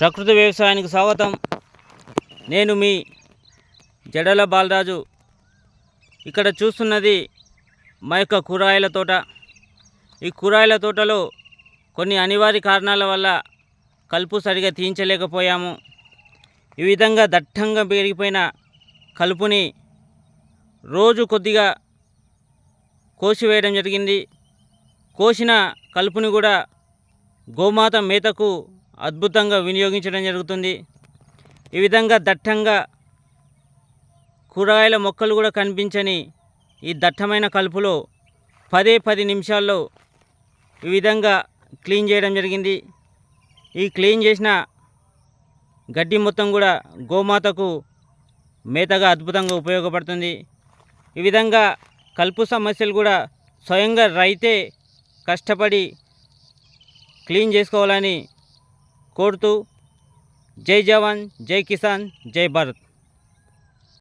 ప్రకృతి వ్యవసాయానికి స్వాగతం. నేను మీ జడల బాలరాజు. ఇక్కడ చూస్తున్నది మా యొక్క కూరగాయల తోట. ఈ కూరగాయల తోటలో కొన్ని అనివార్య కారణాల వల్ల కలుపు సరిగా తీయించలేకపోయాము. ఈ విధంగా దట్టంగా పెరిగిపోయిన కలుపుని రోజు కొద్దిగా కోసివేయడం జరిగింది. కోసిన కలుపుని కూడా గోమాత మేతకు అద్భుతంగా వినియోగించడం జరుగుతుంది. ఈ విధంగా దట్టంగా కూరగాయల మొక్కలు కూడా కనిపించని ఈ దట్టమైన కలుపులో పదే పది నిమిషాల్లో ఈ విధంగా క్లీన్ చేయడం జరిగింది. ఈ క్లీన్ చేసిన గడ్డి మొత్తం కూడా గోమాతకు మేతగా అద్భుతంగా ఉపయోగపడుతుంది. ఈ విధంగా కలుపు సమస్యలు కూడా స్వయంగా రైతే కష్టపడి క్లీన్ చేసుకోవాలని కోరుతూ జై జవాన్ జై కిసాన్ జై భారత్